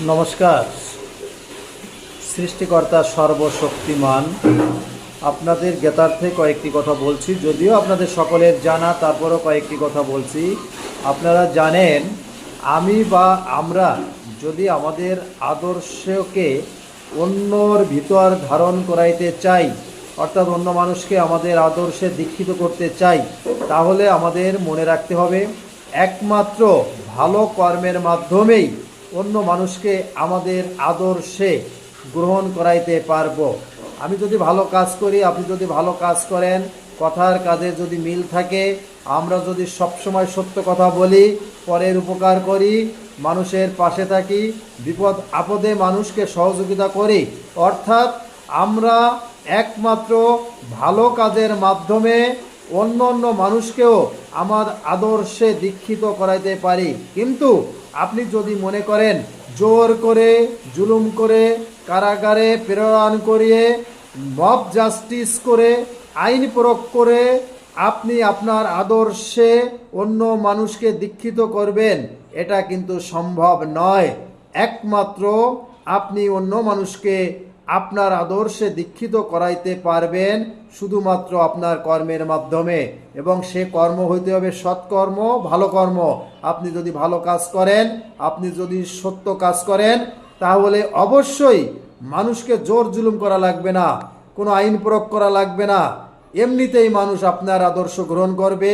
নমস্কার। সৃষ্টিকর্তা সর্বশক্তিমান। আপনাদের জ্ঞাতার্থে কয়েকটি কথা বলছি, যদিও আপনাদের সকলের জানা, তারপরও কয়েকটি কথা বলছি। আপনারা জানেন, আমি বা আমরা যদি আমাদের আদর্শকে অন্যর ভিতর ধারণ করাইতে চাই, অর্থাৎ অন্য মানুষকে আমাদের আদর্শে দীক্ষিত করতে চাই, তাহলে আমাদের মনে রাখতে হবে, একমাত্র ভালো কর্মের মাধ্যমেই অন্য মানুষকে আমাদের আদর্শে গ্রহণ করাইতে পারব। আমি যদি ভালো কাজ করি, আপনি যদি ভালো কাজ করেন, কথার কাজে যদি মিল থাকে, আমরা যদি সবসময় সত্য কথা বলি, পরের উপকার করি, মানুষের পাশে থাকি, বিপদ আপদে মানুষকে সহযোগিতা করি, অর্থাৎ আমরা একমাত্র ভালো কাজের মাধ্যমে অন্য অন্য মানুষকেও আমার আদর্শে দীক্ষিত করাইতে পারি। কিন্তু আপনি যদি মনে করেন জোর করে, জুলুম করে, কারাগারে প্রেরণ করিয়ে, মব জাস্টিস করে, আইন প্রয়োগ করে আপনি আপনার আদর্শে অন্য মানুষকে দীক্ষিত করবেন, এটা কিন্তু সম্ভব নয়। একমাত্র আপনি অন্য মানুষকে আপনার আদর্শে দীক্ষিত করাইতে পারবেন শুধুমাত্র আপনার কর্মের মাধ্যমে। এবং সে কর্ম হইতে হবে সৎকর্ম, ভালো কর্ম। আপনি যদি ভালো কাজ করেন, আপনি যদি সত্য কাজ করেন, তাহলে অবশ্যই মানুষকে জোর জুলুম করা লাগবে না, কোনো আইন প্রয়োগ করা লাগবে না। এমনিতেই মানুষ আপনার আদর্শ গ্রহণ করবে,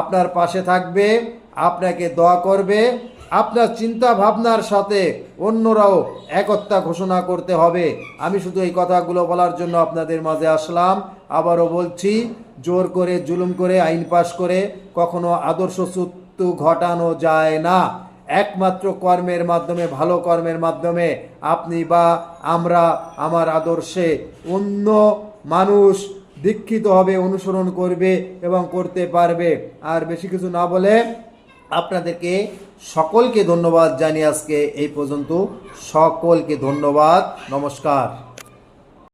আপনার পাশে থাকবে, আপনাকে দোয়া করবে আপনার চিন্তা ভাবনার সাথে অন্যরাও একতা ঘোষণা করতে হবে। আমি শুধু এই কথাগুলো বলার জন্য আপনাদের মাঝে আসলাম। আবারও বলছি, জোর করে, জুলুম করে, আইন পাশ করে কখনো আদর্শ সূত্র ঘটানো যায় না। একমাত্র কর্মের মাধ্যমে, ভালো কর্মের মাধ্যমে আপনি বা আমরা আমার আদর্শে অন্য মানুষ দীক্ষিত হবে, অনুসরণ করবে এবং করতে পারবে। আর বেশি কিছু না বলে আপনাদেরকে সকলকে ধন্যবাদ জানিয়ে আজকে এই পর্যন্ত সকলকে ধন্যবাদ। নমস্কার।